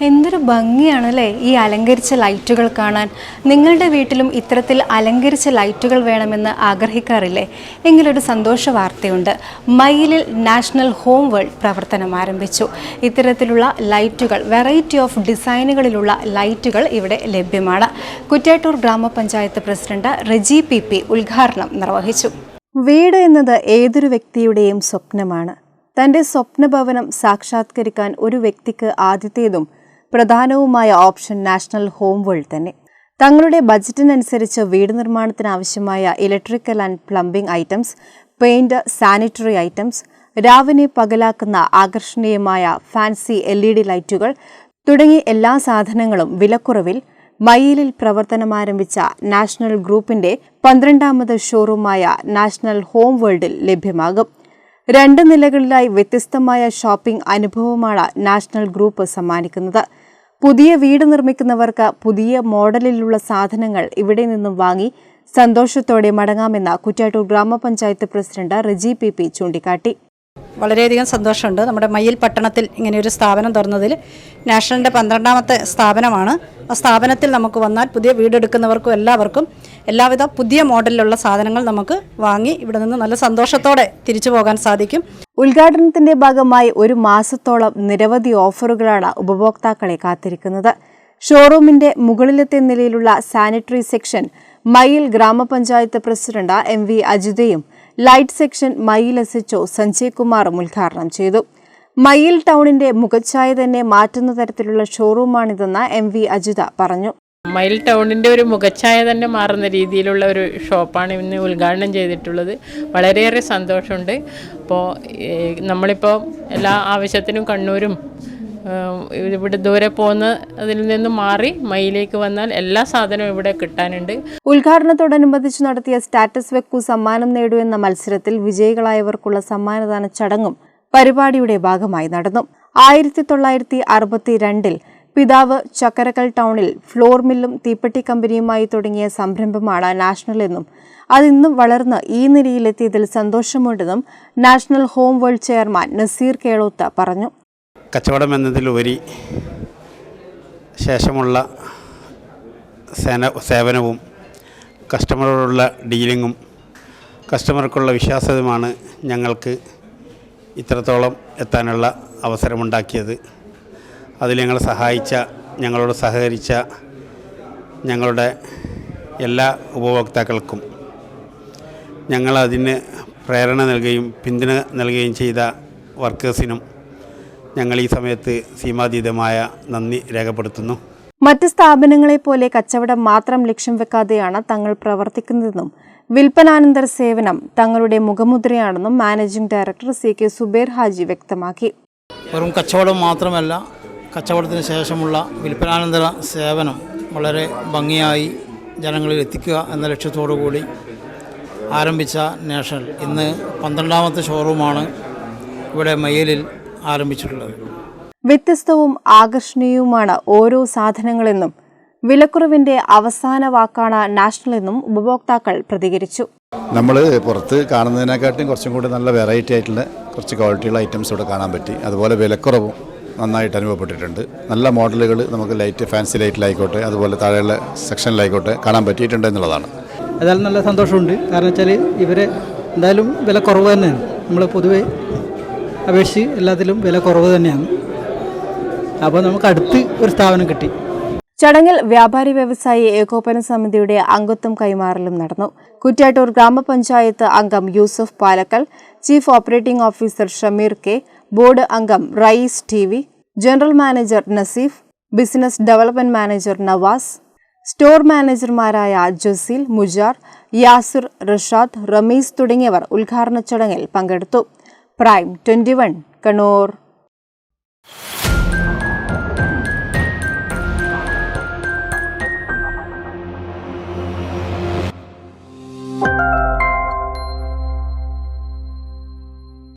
എന്തൊരു ഭംഗിയാണല്ലേ ഈ അലങ്കരിച്ച ലൈറ്റുകൾ കാണാൻ. നിങ്ങളുടെ വീട്ടിലും ഇത്തരത്തിൽ അലങ്കരിച്ച ലൈറ്റുകൾ വേണമെന്ന് ആഗ്രഹിക്കാറില്ലേ? എങ്കിലൊരു സന്തോഷ വാർത്തയുണ്ട്. മയിലിൽ നാഷണൽ ഹോം വേൾഡ് പ്രവർത്തനം ആരംഭിച്ചു. ഇത്തരത്തിലുള്ള ലൈറ്റുകൾ വെറൈറ്റി ഓഫ് ഡിസൈനുകളിലുള്ള ലൈറ്റുകൾ ഇവിടെ ലഭ്യമാണ്. കുറ്റ്യാട്ടൂർ ഗ്രാമപഞ്ചായത്ത് പ്രസിഡന്റ് റെജി പി പി ഉദ്ഘാടനം നിർവഹിച്ചു. വീട് എന്നത് ഏതൊരു വ്യക്തിയുടെയും സ്വപ്നമാണ്. തന്റെ സ്വപ്നഭവനം സാക്ഷാത്കരിക്കാൻ ഒരു വ്യക്തിക്ക് ആദ്യത്തേതും പ്രധാനവുമായ ഓപ്ഷൻ നാഷണൽ ഹോം വേൾഡ് തന്നെ. തങ്ങളുടെ ബജറ്റിനനുസരിച്ച് വീട് നിർമ്മാണത്തിന് ആവശ്യമായ electrical and plumbing items paint sanitary items രാവിനെ പകലാക്കുന്ന ആകർഷണീയമായ ഫാൻസി എൽ ഇ ഡി ലൈറ്റുകൾ തുടങ്ങിയ എല്ലാ സാധനങ്ങളും വിലക്കുറവിൽ മയിലിൽ പ്രവർത്തനമാരംഭിച്ച നാഷണൽ ഗ്രൂപ്പിന്റെ പന്ത്രണ്ടാമത് ഷോറൂമായ നാഷണൽ ഹോം വേൾഡിൽ ലഭ്യമാകും. രണ്ട് നിലകളിലായി വ്യത്യസ്തമായ ഷോപ്പിംഗ് അനുഭവമാണ് നാഷണൽ ഗ്രൂപ്പ് സമ്മാനിക്കുന്നത്. പുതിയ വീട് നിർമ്മിക്കുന്നവർക്ക് പുതിയ മോഡലിലുള്ള സാധനങ്ങൾ ഇവിടെ നിന്നും വാങ്ങി സന്തോഷത്തോടെ മടങ്ങാമെന്ന് കുറ്റാട്ടൂർ ഗ്രാമപഞ്ചായത്ത് പ്രസിഡന്റ് റെജി പി പി ചൂണ്ടിക്കാട്ടി. വളരെയധികം സന്തോഷമുണ്ട്. നമ്മുടെ മയ്യിൽ പട്ടണത്തിൽ ഇങ്ങനെ ഒരു സ്ഥാപനം തുറന്നതിൽ നാഷണലിന്റെ പന്ത്രണ്ടാമത്തെ സ്ഥാപനമാണ്. ആ സ്ഥാപനത്തിൽ നമുക്ക് വന്നാൽ പുതിയ വീടെടുക്കുന്നവർക്കും എല്ലാവർക്കും എല്ലാവിധ പുതിയ മോഡലിലുള്ള സാധനങ്ങൾ നമുക്ക് വാങ്ങി ഇവിടെ നിന്ന് നല്ല സന്തോഷത്തോടെ തിരിച്ചു പോകാൻ സാധിക്കും. ഉദ്ഘാടനത്തിന്റെ ഭാഗമായി ഒരു മാസത്തോളം നിരവധി ഓഫറുകളാണ് ഉപഭോക്താക്കളെ കാത്തിരിക്കുന്നത്. ഷോറൂമിന്റെ മുകളിലത്തെ നിലയിലുള്ള സാനിറ്ററി സെക്ഷൻ മയിൽ ഗ്രാമപഞ്ചായത്ത് president M V അജിതയും light section Mayyil S H O Sanjay കുമാറും ഉദ്ഘാടനം ചെയ്തു. മയിൽ ടൗണിന്റെ മുഖച്ഛായ തന്നെ മാറ്റുന്ന തരത്തിലുള്ള ഷോറൂമാണിതെന്ന് എം വി അജിത പറഞ്ഞു. മയിൽ ടൗണിന്റെ ഒരു മുഖച്ഛായ തന്നെ മാറുന്ന രീതിയിലുള്ള ഒരു ഷോപ്പാണ് ഇന്ന് ഉദ്ഘാടനം ചെയ്തിട്ടുള്ളത്. വളരെയേറെ സന്തോഷമുണ്ട്. അപ്പോൾ നമ്മളിപ്പോൾ എല്ലാ ആവശ്യത്തിനും കണ്ണൂരും ഇവിടെ ദൂരെ പോകുന്ന അതിൽ നിന്ന് മാറി മയിലേക്ക് വന്നാൽ എല്ലാ സാധനവും ഇവിടെ കിട്ടാനുണ്ട്. ഉദ്ഘാടനത്തോടനുബന്ധിച്ച് നടത്തിയ സ്റ്റാറ്റസ് വെക്കു സമ്മാനം നേടൂ എന്ന മത്സരത്തിൽ വിജയികളായവർക്കുള്ള സമ്മാനദാന ചടങ്ങും പരിപാടിയുടെ ഭാഗമായി നടന്നു. ആയിരത്തി തൊള്ളായിരത്തി അറുപത്തി രണ്ടിൽ പിതാവ് ചക്കരക്കൽ ടൗണിൽ ഫ്ലോർ മില്ലും തീപ്പെട്ടി കമ്പനിയുമായി തുടങ്ങിയ സംരംഭമാണ് നാഷണൽ എന്നും അതിന്നും വളർന്ന് ഈ നിലയിലെത്തിയതിൽ സന്തോഷമുണ്ടെന്നും national home world chairman Naseer Keloth പറഞ്ഞു. കച്ചവടം എന്നതിലുപരി ശേഷമുള്ള സേന സേവനവും കസ്റ്റമറോടുള്ള ഡീലിങ്ങും കസ്റ്റമർക്കുള്ള വിശ്വാസ്യതയുമാണ് ഞങ്ങൾക്ക് ഇത്രത്തോളം എത്താനുള്ള അവസരമുണ്ടാക്കിയത്. അതിൽ ഞങ്ങളെ സഹായിച്ച ഞങ്ങളോട് സഹകരിച്ച ഞങ്ങളുടെ എല്ലാ ഉപഭോക്താക്കൾക്കും ഞങ്ങളതിന് പ്രേരണ നൽകുകയും പിന്തുണ നൽകുകയും ചെയ്ത വർക്കേഴ്സിനും ഞങ്ങൾ ഈ സമയത്ത് സീമാതീതമായ നന്ദി രേഖപ്പെടുത്തുന്നു. മറ്റ് സ്ഥാപനങ്ങളെ പോലെ കച്ചവടം മാത്രം ലക്ഷ്യം വെക്കാതെയാണ് തങ്ങൾ പ്രവർത്തിക്കുന്നതെന്നും വിൽപ്പനാനന്തര സേവനം തങ്ങളുടെ മുഖമുദ്രയാണെന്നും managing director C K Zubair Haji വ്യക്തമാക്കി. വെറും കച്ചവടം മാത്രമല്ല കച്ചവടത്തിന് ശേഷമുള്ള വിൽപ്പനാനന്തര സേവനം വളരെ ഭംഗിയായി ജനങ്ങളിൽ എത്തിക്കുക എന്ന ലക്ഷ്യത്തോടു കൂടി ആരംഭിച്ച നാഷണൽ. ഇന്ന് പന്ത്രണ്ടാമത്തെ ഷോറൂമാണ് ഇവിടെ മയ്യലിൽ ആരംഭിച്ചിട്ടുള്ളത്. വ്യത്യസ്തവും ആകർഷണീയവുമാണ് ഓരോ സാധനങ്ങളെന്നും വിലക്കുറവിന്റെ അവസാന വാക്കാണ് നാഷണൽ എന്നും ഉപഭോക്താക്കൾ പ്രതികരിച്ചു. നമ്മൾ പുറത്ത് കാണുന്നതിനെക്കാട്ടും കുറച്ചും കൂടി നല്ല വെറൈറ്റി ആയിട്ടുള്ള കുറച്ച് ക്വാളിറ്റിയുള്ള ഐറ്റംസ് ഇവിടെ കാണാൻ പറ്റി. അതുപോലെ വിലക്കുറവും നന്നായിട്ട് അനുഭവപ്പെട്ടിട്ടുണ്ട്. നല്ല മോഡലുകൾ നമുക്ക് ലൈറ്റ് ഫാൻസി ലൈറ്റിലായിക്കോട്ടെ അതുപോലെ താഴെയുള്ള സെക്ഷനിലായിക്കോട്ടെ കാണാൻ പറ്റിയിട്ടുണ്ട് എന്നുള്ളതാണ്. ഏതായാലും നല്ല സന്തോഷമുണ്ട്. കാരണം വെച്ചാൽ ഇവരെ എന്തായാലും വില കുറവ് തന്നെയാണ്. നമ്മൾ പൊതുവെ അപേക്ഷിച്ച് എല്ലാത്തിലും വില കുറവ് തന്നെയാണ്. അപ്പോൾ നമുക്ക് അടുത്ത് ഒരു സ്ഥാപനം കിട്ടി. ചടങ്ങിൽ വ്യാപാരി വ്യവസായി ഏകോപന സമിതിയുടെ അംഗത്വം കൈമാറലും നടന്നു. കുറ്റ്യാട്ടൂർ ഗ്രാമപഞ്ചായത്ത് അംഗം Yusuf Palakkal chief operating officer Shameer K board അംഗം Rayees T V general manager Naseef business development manager Navas store മാനേജർമാരായ Jaseel Mujar Yasir Rashad Ramees തുടങ്ങിയവർ ഉദ്ഘാടന ചടങ്ങിൽ പങ്കെടുത്തു. Prime twenty one Kannur